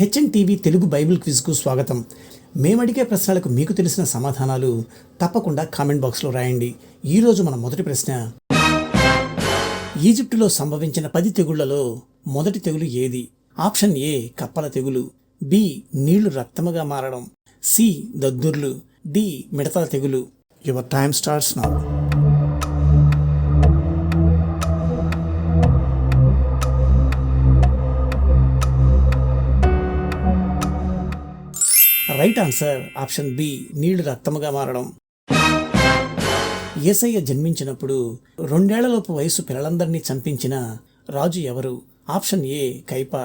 HN TV Telugu Bible క్విజ్కు స్వాగతం. మేము అడిగే ప్రశ్నలకు మీకు తెలిసిన సమాధానాలు తప్పకుండా కామెంట్ బాక్స్లో రాయండి. ఈరోజు మన మొదటి ప్రశ్న. ఈజిప్టులో సంభవించిన పది తెగుళ్ళలో మొదటి తెగులు ఏది? ఆప్షన్ ఏ కప్పల తెగులు. బి నీళ్ళు రక్తముగా మారడం. సి దద్దుర్లు. డి మిడతల తెగులు. Your time starts now. Right answer option B నీళ్ళు రక్తముగా మారడం. ఏసయ్య జన్మించినప్పుడు రెండేళ్ళలోపు వయసు పిల్లలందరినీ చంపించిన రాజు ఎవరు? Option A Kaipa.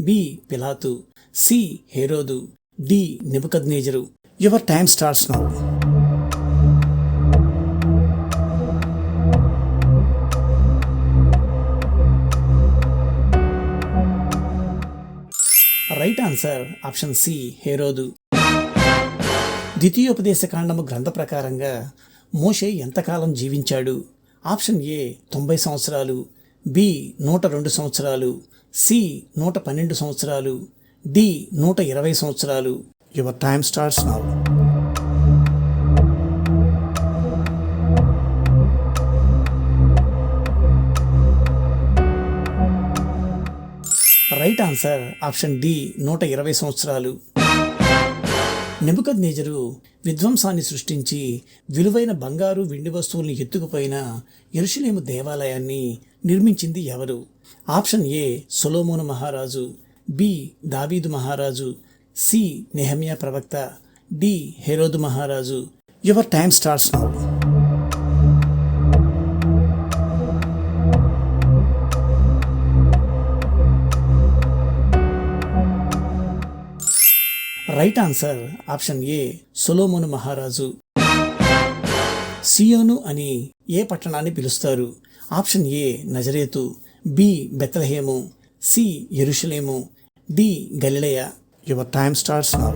బి పిలాతు. C Herod. D నిబుకద్నేజరు. Your time starts now right answer option C హేరోదు. ద్వితీయోపదేశ కాండము గ్రంథ ప్రకారంగా మోషే ఎంతకాలం జీవించాడు? ఆప్షన్ ఏ తొంభై సంవత్సరాలు బి నూట రెండు సంవత్సరాలు సి నూట పన్నెండు సంవత్సరాలు డి నూట ఇరవై సంవత్సరాలు. Your time starts now right answer option D నూట ఇరవై సంవత్సరాలు. నెబుకద్ నేజరు విధ్వంసాన్ని సృష్టించి విలువైన బంగారు వెండి వస్తువుల్ని ఎత్తుకుపోయిన ఎరుషులేము దేవాలయాన్ని నిర్మించింది ఎవరు? ఆప్షన్ ఏ సొలోమోను మహారాజు బి దావీదు మహారాజు సి నెహమియా ప్రవక్త డి హెరోదు మహారాజు. Your time starts now. Right answer option A Solomon మహారాజు. సియోను అని ఏ పట్టణాన్ని పిలుస్తారు? ఆప్షన్ ఏ నజరేతు. బి బెత్లహేము. సి ఎరుషలేము డి గలిలయ. Your time starts now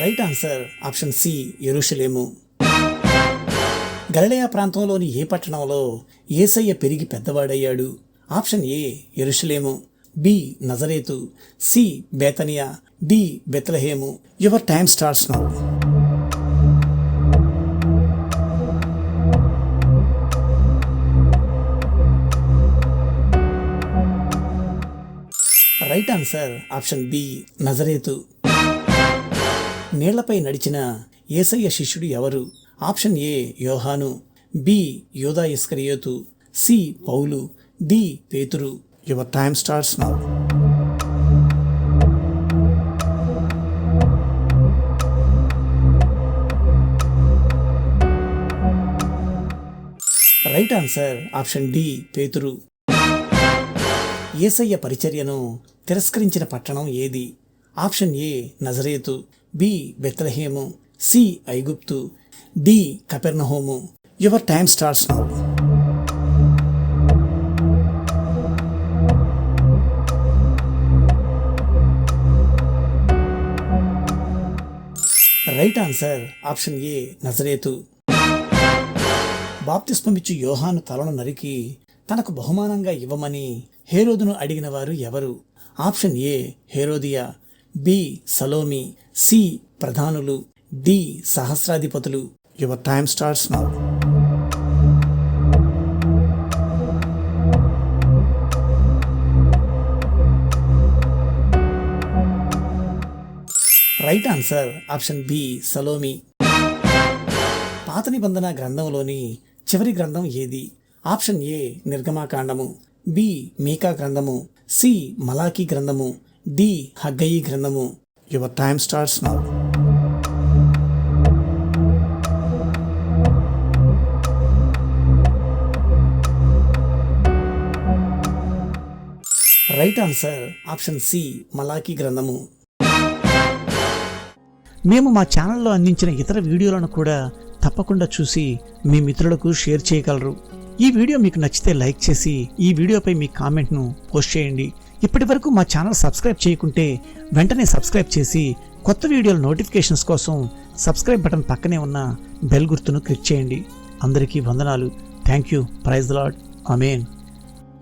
right answer option C ఎరుషలేము గలిలయ ప్రాంతంలోని ఏ పట్టణంలో ఏసయ్య పెరిగి పెద్దవాడయ్యాడు? ఆప్షన్ ఏ ఎరుషలేము బి నజరేతు సి బేతనియా D Bethlehem. Your time starts now. Right answer option B నజరేతు. నీళ్ళపై నడిచిన ఏసయ్య శిష్యుడు ఎవరు? ఆప్షన్ ఏ యోహాను బి యోధా ఇస్కరియోతు సి పౌలు డి పేతురు. Your time starts now right answer option D పేతురు. ఏసయ్య పరిచర్యను తిరస్కరించిన పట్టణం ఏది? ఆప్షన్ ఏ నజరేతు. బి బెత్లహేము. సి ఐగుప్తు. D కపెర్నహోము. Your time starts now. Right answer option A నజరేతు. బాప్తిస్మమిచ్చు యోహాను తలను నరికి తనకు బహుమానంగా ఇవ్వమని హేరోదును అడిగిన వారు ఎవరు? ఆప్షన్ ఏ హేరోదియా. బి సలోమి. సి ప్రధానులు. D సహస్రాధిపతులు. Your time starts now right answer option B Salomi పాత నిబంధన గ్రంథంలోని చివరి గ్రంథం ఏది? ఆప్షన్ ఏ నిర్గమాకాండము బి మీకా గ్రంథము. సి మలాకీ గ్రంథము. డి హగ్గయి గ్రంథము. Your time starts now right answer option C Malachi గ్రంథము. మేము మా ఛానల్లో అందించిన ఇతర వీడియోలను కూడా తప్పకుండా చూసి మీ మిత్రులకు షేర్ చేయగలరు. ఈ వీడియో మీకు నచ్చితే లైక్ చేసి ఈ వీడియోపై మీ కామెంట్ను పోస్ట్ చేయండి. ఇప్పటి వరకు మా ఛానల్ సబ్స్క్రైబ్ చేయకుంటే వెంటనే సబ్స్క్రైబ్ చేసి కొత్త వీడియోల నోటిఫికేషన్స్ కోసం సబ్స్క్రైబ్ బటన్ పక్కనే ఉన్న బెల్ గుర్తును క్లిక్ చేయండి. అందరికీ వందనాలు. Thank you. Praise Lord amen